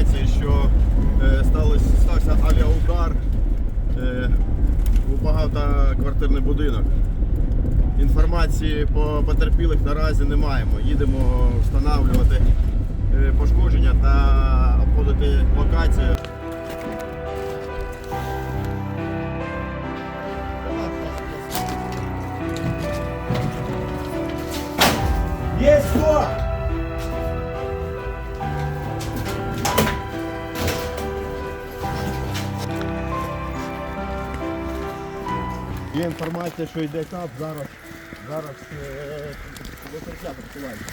інформації, що е, сталося, стався авіаудар е, у багатоквартирний будинок. Інформації по потерпілих наразі не маємо. Їдемо встановлювати е, пошкодження та обходити локацію. Є інформація, що йде кап, зараз, зараз е, викриття працювання.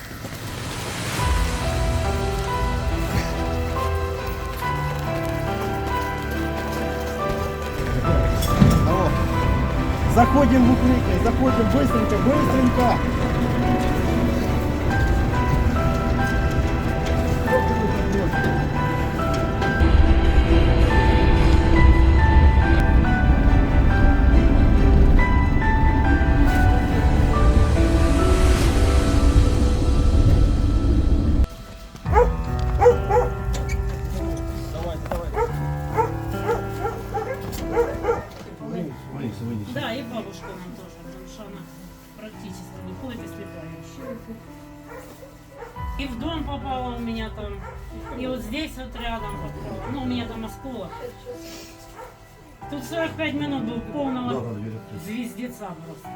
Алло. Заходим в укрытие, заходим быстренько, быстренько. Практически и слепая еще. И в дом попала у меня там, и вот здесь вот рядом попала. Ну, у меня там осколок. Тут 45 минут был полного звездеца просто.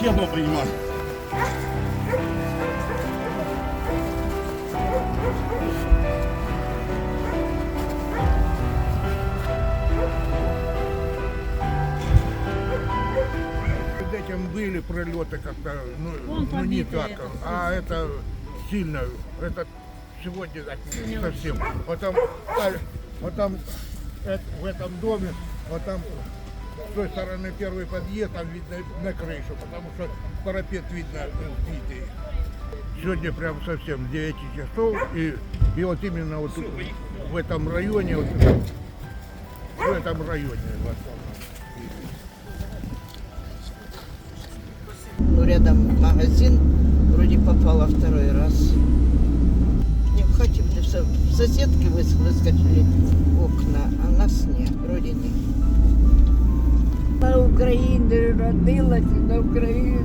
Хебно принимать. Перед этим были пролеты как-то, ну, ну, не так, а это сильно, это сегодня совсем. Вот там, вот там э, в этом доме, вот там с той стороны первый подъезд, там видно на крышу, потому что парапет видно э, сбитый. Сегодня прям совсем 9 часов, и, и вот именно вот тут, в этом районе, вот, в этом районе в рядом магазин, вроде попала второй раз. Не в хате, в со- в соседке выс- выскочили окна, а нас нет, вроде нет. На Україні родилася, на Україні.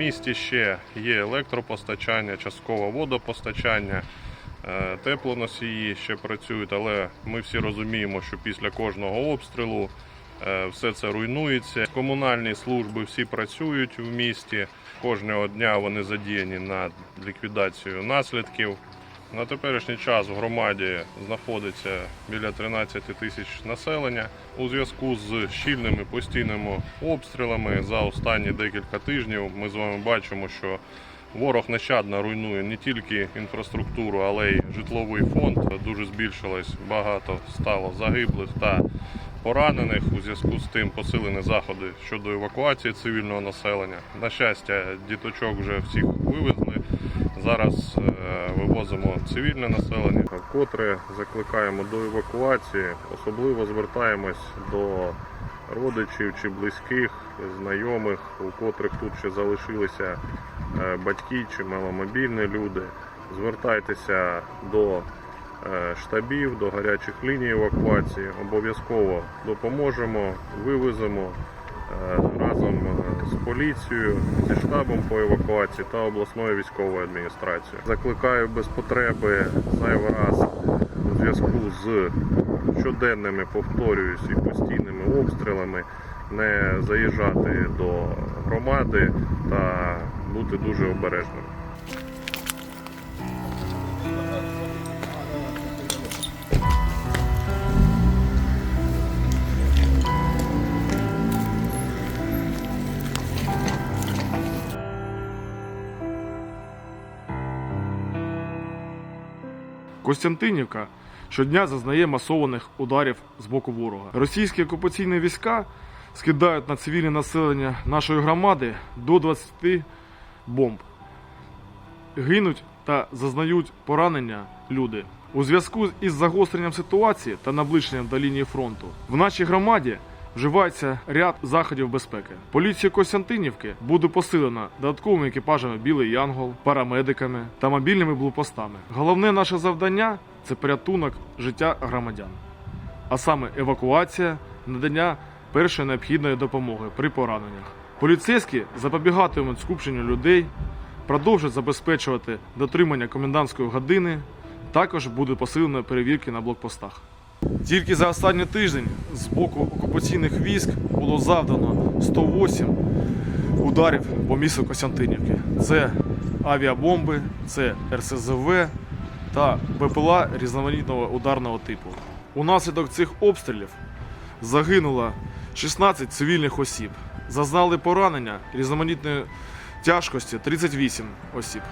місті ще є електропостачання, частково водопостачання, е, теплоносії ще працюють, але ми всі розуміємо, що після кожного обстрілу е, все це руйнується. Комунальні служби всі працюють в місті. Кожного дня вони задіяні на ліквідацію наслідків. На теперішній час в громаді знаходиться біля 13 тисяч населення. У зв'язку з щільними постійними обстрілами за останні декілька тижнів ми з вами бачимо, що ворог нещадно руйнує не тільки інфраструктуру, але й житловий фонд. Дуже збільшилось багато стало загиблих та поранених. У зв'язку з тим посилені заходи щодо евакуації цивільного населення. На щастя, діточок вже всіх вивезли. Зараз е, вивозимо цивільне населення. Вкотре закликаємо до евакуації. Особливо звертаємось до родичів чи близьких, знайомих, у котрих тут ще залишилися е, батьки чи маломобільні люди. Звертайтеся до е, штабів, до гарячих ліній евакуації. Обов'язково допоможемо, вивеземо з поліцією, зі штабом по евакуації та обласною військовою адміністрацією. Закликаю без потреби зайвий раз у зв'язку з щоденними, повторююсь, і постійними обстрілами не заїжджати до громади та бути дуже обережним. Костянтинівка щодня зазнає масованих ударів з боку ворога. Російські окупаційні війська скидають на цивільне населення нашої громади до 20 бомб. Гинуть та зазнають поранення люди. У зв'язку із загостренням ситуації та наближенням до лінії фронту в нашій громаді вживається ряд заходів безпеки. Поліція Костянтинівки буде посилена додатковими екіпажами Білий Янгол, парамедиками та мобільними блокпостами. Головне наше завдання це порятунок життя громадян, а саме евакуація, надання першої необхідної допомоги при пораненнях. Поліцейські запобігатимуть скупченню людей, продовжать забезпечувати дотримання комендантської години. Також буде посилено перевірки на блокпостах. Тільки за останній тиждень з боку окупаційних військ було завдано 108 ударів по місту Костянтинівки. Це авіабомби, це РСЗВ та БПЛА різноманітного ударного типу. Унаслідок цих обстрілів загинуло 16 цивільних осіб. Зазнали поранення різноманітної тяжкості 38 осіб.